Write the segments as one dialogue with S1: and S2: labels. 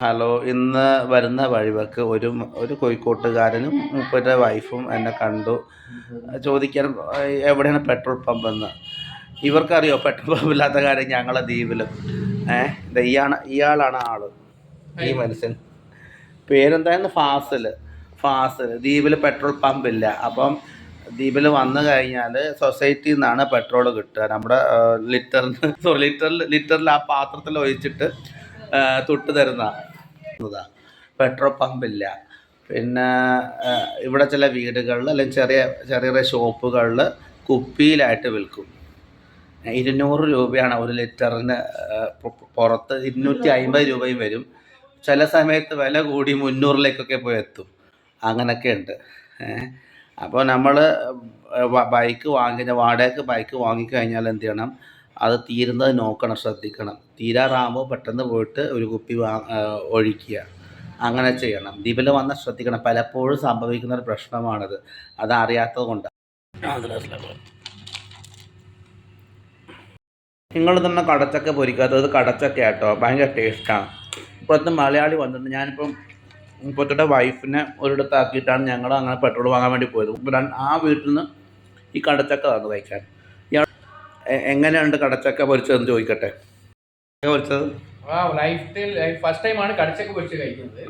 S1: Hello ഇന്ന് വരുന്ന വഴിവെക്ക് ഒരു ഒരു കോഴിക്കോട്ടുകാരനും മൂപ്പരുടെ വൈഫും എന്നെ കണ്ടു. ചോദിക്കാൻ എവിടെയാണ് പെട്രോൾ പമ്പ് എന്ന്. ഇവർക്കറിയോ പെട്രോൾ പമ്പ് ഇല്ലാത്ത കാര്യം ഞങ്ങളെ ദ്വീപിലും. ഏഹ് ഇയാണ് ഇയാളാണ് ആൾ. ഈ മനുഷ്യൻ. പേരെന്തായിരുന്നു? ഫാസിൽ ഫാസിൽ ദ്വീപിൽ പെട്രോൾ പമ്പ് ഇല്ല. അപ്പം ദ്വീപിൽ വന്നു കഴിഞ്ഞാൽ സൊസൈറ്റിയിൽ നിന്നാണ് പെട്രോൾ കിട്ടുക. നമ്മുടെ ലിറ്ററിന് സോറി ലിറ്ററിൽ ലിറ്ററിൽ ആ പാത്രത്തിൽ ഒഴിച്ചിട്ട് തൊട്ട് തരുന്ന പെട്രോൾ പമ്പില്ല പിന്നെ ഇവിടെ ചില വീടുകളിൽ അല്ലെങ്കിൽ ചെറിയ ചെറിയ ചെറിയ ഷോപ്പുകളിൽ കുപ്പിയിലായിട്ട് വിൽക്കും. ഇരുന്നൂറ് രൂപയാണ് ഒരു ലിറ്ററിന് പുറത്ത് ഇരുന്നൂറ്റി അമ്പത് രൂപയും വരും. ചില സമയത്ത് വില കൂടി മുന്നൂറിലേക്കൊക്കെ പോയി എത്തും. അങ്ങനെയൊക്കെ ഉണ്ട്. അപ്പോൾ നമ്മൾ ബൈക്ക് വാങ്ങിക്കുന്ന വാടകയ്ക്ക് ബൈക്ക് വാങ്ങിക്കഴിഞ്ഞാൽ എന്ത് ചെയ്യണം? അത് തീരുന്നത് നോക്കണം ശ്രദ്ധിക്കണം. തീരാറാകുമ്പോൾ പെട്ടെന്ന് പോയിട്ട് ഒരു കുപ്പി വാ ഒഴിക്കുക. അങ്ങനെ ചെയ്യണം. ദിവൽ വന്ന ശ്രദ്ധിക്കണം. പലപ്പോഴും സംഭവിക്കുന്ന ഒരു പ്രശ്നമാണത്. അത് അറിയാത്തത് കൊണ്ട് നിങ്ങൾ തന്നെ കടച്ചക്ക പൊരിക്കാത്തത് കടച്ചക്ക കേട്ടോ ഭയങ്കര ടേസ്റ്റാണ് ഇപ്പോഴത്തെ മലയാളി വന്നിട്ടുണ്ട് ഞാനിപ്പം ഇപ്പോഴത്തെ വൈഫിനെ ഒരിടത്താക്കിയിട്ടാണ് ഞങ്ങൾ അങ്ങനെ പെട്രോൾ വാങ്ങാൻ വേണ്ടി പോയത്. ആ വീട്ടിൽ നിന്ന് ഈ കടച്ചക്ക തന്നു കഴിക്കാൻ. എങ്ങനെയുണ്ട് കടച്ചക്ക പൊരിച്ചതെന്ന് ചോദിക്കട്ടെ? പൊരിച്ചത്?
S2: ഫസ്റ്റ് ടൈമാണ് കടച്ചക്ക പൊരിച്ച് കഴിക്കുന്നത്.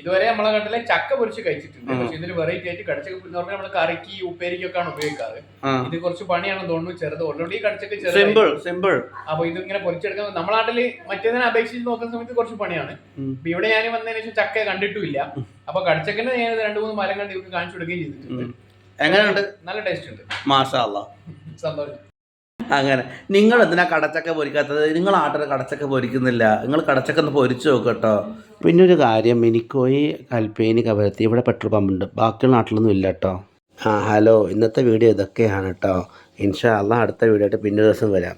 S2: ഇതുവരെ നമ്മളെ കണ്ടില്ല ചക്ക പൊരിച്ച് കഴിച്ചിട്ടുണ്ട്. പക്ഷെ ഇതിൽ വെറൈറ്റി ആയിട്ട് കടച്ചക്ക പറഞ്ഞാൽ നമ്മൾ കറിക്ക് ഉപ്പേരിക്കൊക്കെയാണ് ഉപയോഗിക്കാറ്. ഇത് കുറച്ച് പണിയാണെന്ന് തോന്നുന്നു ചെറുത്. ഓൾറെഡി കടച്ചക്ക ചെറുത്
S1: സിമ്പിൾ സിമ്പിൾ
S2: അപ്പൊ ഇത് ഇങ്ങനെ പൊരിച്ചെടുക്കാൻ നമ്മളെ നാട്ടിൽ മറ്റേതിനെ അപേക്ഷിച്ച് നോക്കുന്ന സമയത്ത് കുറച്ച് പണിയാണ്. ഇപ്പൊ ഇവിടെ ഞാൻ വന്നതിന് ശേഷം ചക്ക കണ്ടിട്ടില്ല അപ്പൊ കടച്ചക്കന്റെ ഞാൻ രണ്ട് മൂന്ന് മരം കണ്ട് ഇവർക്ക് കാണിച്ചു കൊടുക്കുകയും ചെയ്തിട്ടുണ്ട്.
S1: എങ്ങനെയുണ്ട്?
S2: നല്ല ടേസ്റ്റ് ഉണ്ട്.
S1: മാഷാ
S2: സന്തോഷം.
S1: അങ്ങനെ. നിങ്ങൾ എന്തിനാ കടച്ചക്ക പൊരിക്കാത്തത്? നിങ്ങൾ ആട്ടൊരു കടച്ചക്ക പൊരിക്കുന്നില്ല. നിങ്ങൾ കടച്ചക്ക ഒന്ന് പൊരിച്ചു നോക്കട്ടോ പിന്നെ ഒരു കാര്യം മിനിക്കോയി കൽപ്പേനി കവരത്തി ഇവിടെ പെട്രോൾ പമ്പുണ്ട്. ബാക്കിയുള്ള നാട്ടിലൊന്നും ഇല്ല കേട്ടോ. ആ ഹലോ ഇന്നത്തെ വീഡിയോ ഇതൊക്കെയാണ് കേട്ടോ. ഇൻഷാ അള്ളാ അടുത്ത വീഡിയോ ആയിട്ട് പിന്നെ ദിവസം വരാം.